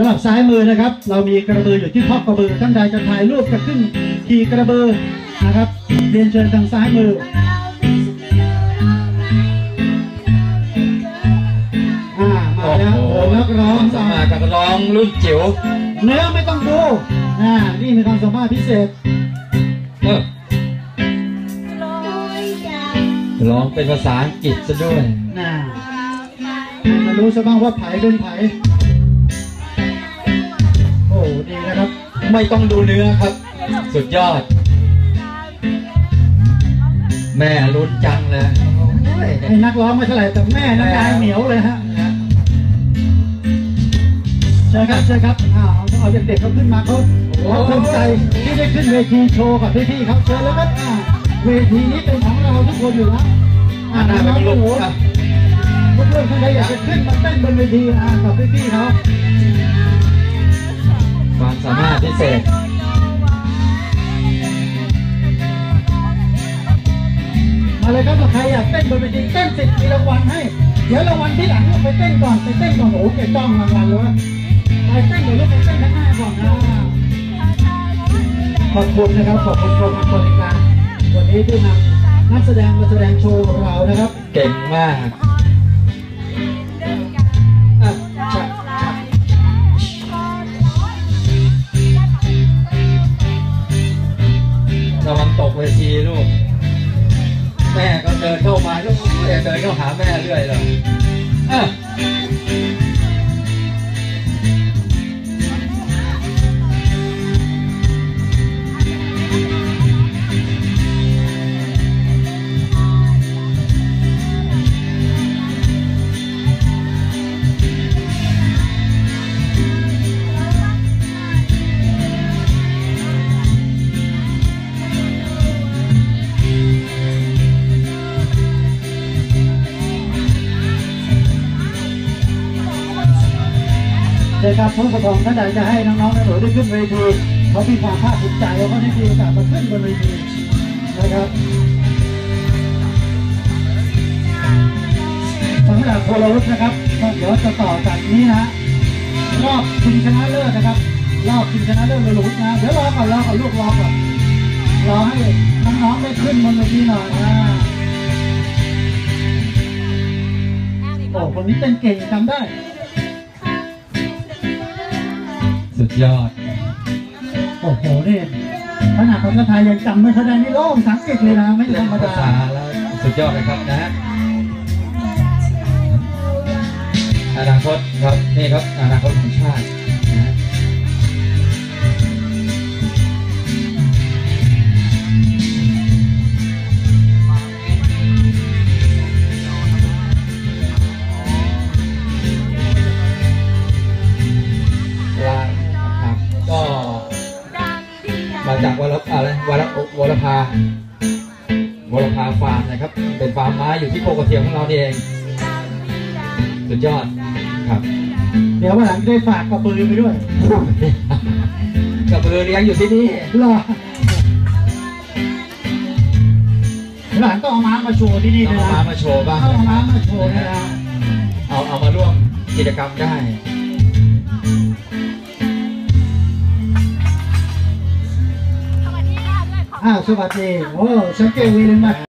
สำหรับซ้ายมือนะครับ เรามีกระบืออยู่ที่ข้อกระบือท่านใดจะถ่ายรูปจะขึ้นขี่กระบือนะครับ เรียนเชิญทางซ้ายมือ อ่ามาแล้วโอ้นักร้องสามารถกับร้องรุ่นจิ๋วเนื้อไม่ต้องดูอ่านี่มีความสามารถพิเศษเออร้องเป็นภาษาอังกฤษซะด้วยน่ามารู้ซะบ้างว่าไผเป็นไผ โอ้ดีนะครับ ไม่ต้องดูเนื้อครับ สุดยอด แม่ลุ้นจังเลยโอ้ยให้นักร้องไม่เท่าไหร่แต่แม่น้ำลายเหนียวเลยฮะเชิญครับเชิญครับอ้าวเอาเด็กๆเขาขึ้นมาเขาเขาภูมิใจที่ได้ขึ้นเวทีโชว์กับพี่ๆเขาเชิญแล้วครับอ่าเวทีนี้เป็นของเราทุกคนอยู่แล้วอ่าหน้าเป็นลูกโอ้โหครับเพื่อนๆท่านใดอยากจะขึ้นมาเต้นบนเวทีอ่ากับพี่ๆเขา ความสามารถพิเศษมาเลยครับถ้าใครอยากเต้นบนเวทีเต้นสิมีรางวัลให้ เดี๋ยวรางวัลที่หลังไปเต้นก่อนไปเต้นก่อนโอ้โหแกจ้องรางวัลเลยไปเต้นเดี๋ยวลูกไปเต้นข้างหน้าก่อนนะขอบคุณนะครับขอบคุณกรมบริการวันนี้ที่นำนักแสดงมาแสดงโชว์ของเรานะครับ เก่งมาก ดินเข้าหาแม่เรื่อยเลยอะ เดี๋ยวครับผู้ปกครองท่านใดจะให้น้องๆหนูๆได้ขึ้นเวทีเขามีความภาคภูมิใจว่าเขาได้มีโอกาสมาขึ้นบนเวทีนะครับสำหรับโพลวุฒนะครับเดี๋ยวจะต่อจากนี้นะรอบชิงชนะเลิศนะครับรอบชิงชนะเลิศโพลวุฒนะเดี๋ยวรอก่อนรอก่อนลูกรอก่อนรอให้น้องๆได้ขึ้นบนเวทีหน่อยนะโอ้คนนี้เต้นเก่งจำได้ ดยอด โอ้โหนี่ขนาดภาษาไทยยังจำไม่ค่อยได้นี่โล่งสังเกตเลยนะไม่ธเล่รนรมภาดาษาแล้วสุดยอดเลยครับนะฮะอนาคตครับนี่ครับอนาคตของชาติ จากวรอะไรวรวรพาวรพาฟาร์มนะครับ เป็นฟาร์มม้าอยู่ที่โคกระเทียมของเรานี่เอง สุดยอดครับ เดี๋ยววันหลังได้ฝากกระบือไปด้วย กระบือเลี้ยงอยู่ที่นี่รอหลังต้องเอาม้ามาโชว์ที่นี่เอาด้วยม้านะมาโชว์บ้างเอานะคม้ารับมาโชว์นะนะเอาเอามาร่วมกิจกรรมได้ อ้าวสวัสดีโ